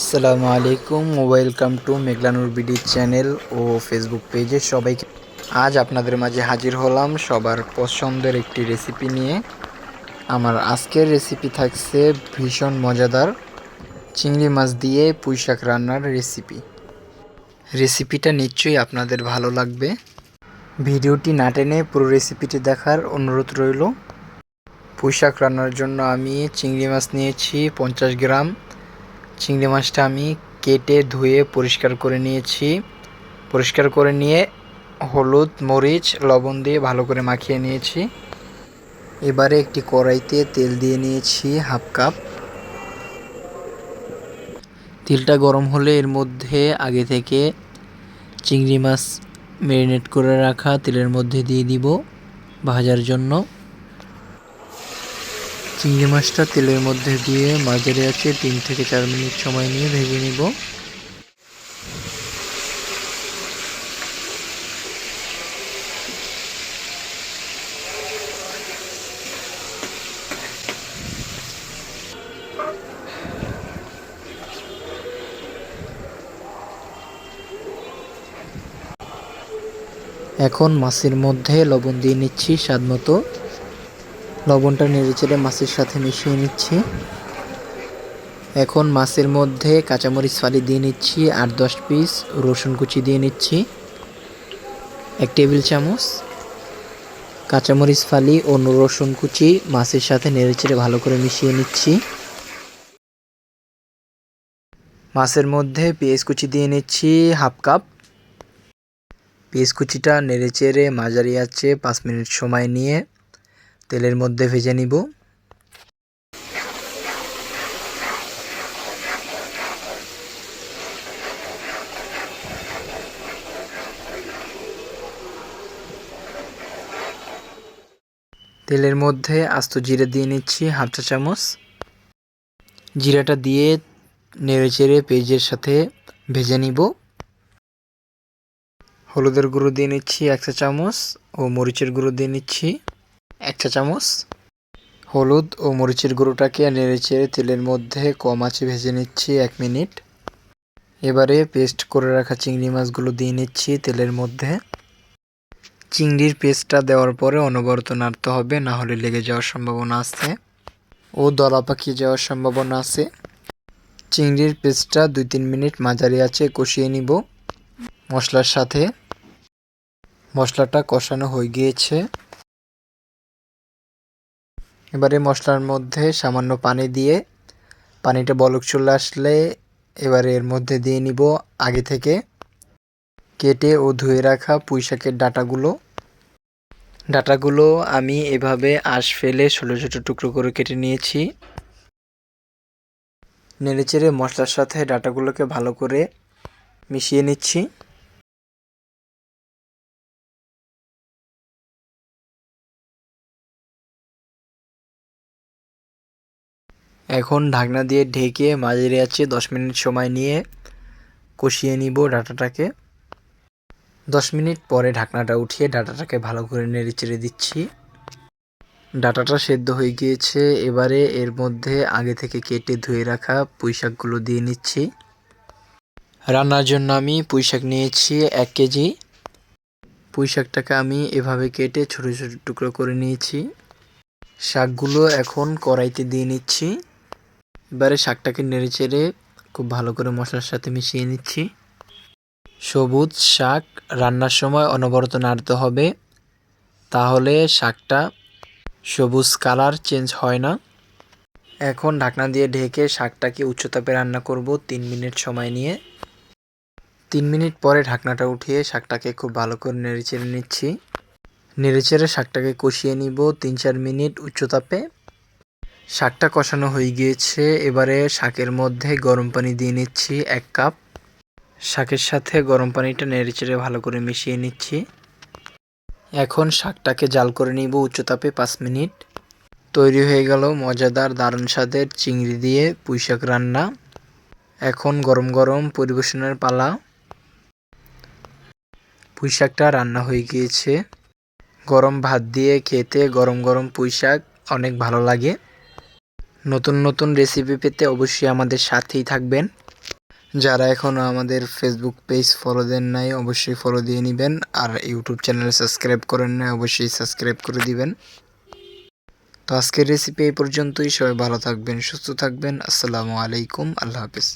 আসসালামু আলাইকুম, welcome to Meghlanur BD channel O Facebook পেজে সবাইকে। আজ আপনাদের মাঝে হাজির হলাম সবার পছন্দের একটি রেসিপি নিয়ে। আমার আজকের রেসিপি থাকছে ভীষণ মজাদার চিংড়ি মাছ দিয়ে পুঁই শাক রান্নার রেসিপি রেসিপিটা নিশ্চয়ই আপনাদের ভালো লাগবে। ভিডিওটি না টেনে পুরো রেসিপিটি দেখার অনুরোধ রইল। পুঁই শাক রান্নার জন্য আমি চিংড়ি মাছ নিয়েছি পঞ্চাশ গ্রাম। চিংড়ি মাছটা আমি কেটে ধুয়ে পরিষ্কার করে নিয়েছি। পরিষ্কার করে নিয়ে হলুদ, মরিচ, লবণ দিয়ে ভালো করে মাখিয়ে নিয়েছি। এবারে একটি কড়াইতে তেল দিয়ে নিয়েছি হাফ কাপ। তেলটা গরম হলে এর মধ্যে আগে থেকে চিংড়ি মাছ ম্যারিনেট করে রাখা তেলের মধ্যে দিয়ে দিব ভাজার জন্য। চিংড়ি মাছটা তেলের মধ্যে দিয়ে মাঝারি আছে তিন থেকে চার মিনিট সময় নিয়ে ভেজে নিব। এখন মাছের মধ্যে লবণ দিয়ে নিচ্ছি স্বাদ মতো। লবণটা নেড়েচেড়ে মাছের সাথে মিশিয়ে নিচ্ছি। এখন মাছের মধ্যে কাঁচামরিচ ফালি দিয়ে নিচ্ছি, আট দশ পিস, রসুন কুচি দিয়ে নিচ্ছি, এক টেবিল চামচ। কাঁচামরিচ ফালি ও রসুন কুচি মাছের সাথে নেড়েচেড়ে ভালো করে মিশিয়ে নিচ্ছি। মাছের মধ্যে পেঁয়াজ কুচি দিয়ে নিচ্ছি হাফ কাপ। পেঁয়াজ কুচিটা নেড়েচেড়ে মাঝারি আছে পাঁচ মিনিট সময় নিয়ে। তেলের মধ্যে ভেজে নিব। তেলের মধ্যে আস্ত জিরে দিয়ে নিচ্ছি হাফ চা চামচ। জিরাটা দিয়ে নেড়ে চেড়ে পেঁয়াজের সাথে ভেজে নিব। হলুদের গুঁড়ো দিয়ে নিচ্ছি এক চা চামচ ও মরিচের গুঁড়ো দিয়ে নিচ্ছি। এক চা চামচ। হলুদ ও মরিচের গুঁড়োটাকে নেড়ে চেড়ে তেলের মধ্যে কম আঁচে ভেজে নিচ্ছি এক মিনিট। এবারে পেস্ট করে রাখা চিংড়ি মাছগুলো দিয়ে নিচ্ছি তেলের মধ্যে। চিংড়ির পেস্টটা দেওয়ার পরে অনবরত নাড়তে হবে, না হলে লেগে যাওয়ার সম্ভাবনা আছে। ও দলা পাকিয়ে যাওয়ার সম্ভাবনা আছে। চিংড়ির পেস্টটা দুই তিন মিনিট মাঝারি আছে কষিয়ে নিব। মশলার সাথে মশলাটা কষানো হয়ে গিয়েছে। এবারে মশলার মধ্যে সামান্য পানি দিয়ে পানিটা বলক চলে আসলে এবারে এর মধ্যে দিয়ে নিব আগে থেকে কেটে ও ধুয়ে রাখা পুঁইশাকের ডাটাগুলো। ডাটাগুলো আমি এভাবে আঁশ ফেলে ছোটো ছোটো টুকরো করে কেটে নিয়েছি। নেড়েচেড়ে মশলার সাথে ডাটাগুলোকে ভালো করে মিশিয়ে নিচ্ছি। এখন ঢাকনা দিয়ে ঢেকে মাঝে আছে দশ মিনিট সময় নিয়ে কষিয়ে নিব ডাটাটাকে। দশ মিনিট পরে ঢাকনাটা উঠিয়ে ডাটাটাকে ভালো করে নেড়ে চেড়ে দিচ্ছি। ডাটাটা সেদ্ধ হয়ে গিয়েছে। এবারে এর মধ্যে আগে থেকে কেটে ধুয়ে রাখা পুঁই শাকগুলো দিয়ে নিচ্ছি। রান্নার জন্য আমি পুঁই শাক নিয়েছি এক কেজি। পুঁই শাকটাকে আমি এভাবে কেটে ছোটো ছোটো টুকরো করে নিয়েছি। শাকগুলো এখন কড়াইতে দিয়ে নিচ্ছি। এবারে শাকটাকে নেড়ে চেড়ে খুব ভালো করে মশলার সাথে মিশিয়ে নিচ্ছি। সবুজ শাক রান্নার সময় অনবরত নাড়তে হবে, তাহলে শাকটা সবুজ কালার চেঞ্জ হয় না। এখন ঢাকনা দিয়ে ঢেকে শাকটাকে উচ্চতাপে রান্না করব তিন মিনিট সময় নিয়ে। তিন মিনিট পরে ঢাকনাটা উঠিয়ে শাকটাকে খুব ভালো করে নেড়ে চেড়ে নিচ্ছি। নেড়ে চেড়ে শাকটাকে কষিয়ে নিব তিন চার মিনিট উচ্চতাপে শাকটা কষানো হয়ে গিয়েছে। এবারে শাকের মধ্যে গরম পানি দিয়ে নিচ্ছি এক কাপ। শাকের সাথে গরম পানিটা নেড়ে চেড়ে ভালো করে মিশিয়ে নিচ্ছি। এখন শাকটাকে জাল করে নিব উচ্চতাপে পাঁচ মিনিট। তৈরি হয়ে গেল মজাদার দারুণ স্বাদের চিংড়ি দিয়ে পুঁই শাক রান্না। এখন গরম গরম পরিবেশনের পালা। পুঁই শাকটা রান্না হয়ে গিয়েছে। গরম ভাত দিয়ে খেতে গরম গরম পুঁই শাক অনেক ভালো লাগে। নতুন নতুন রেসিপি পেতে অবশ্যই আমাদের সাথেই থাকবেন। যারা এখনও আমাদের ফেসবুক পেজ ফলো দেন নাই, অবশ্যই ফলো দিয়ে নেবেন। আর ইউটিউব চ্যানেল সাবস্ক্রাইব করেন নাই, অবশ্যই সাবস্ক্রাইব করে দিবেন। তো আজকের রেসিপি এই পর্যন্তই। সবাই ভালো থাকবেন, সুস্থ থাকবেন। আসসালামু আলাইকুম। আল্লাহ হাফিজ।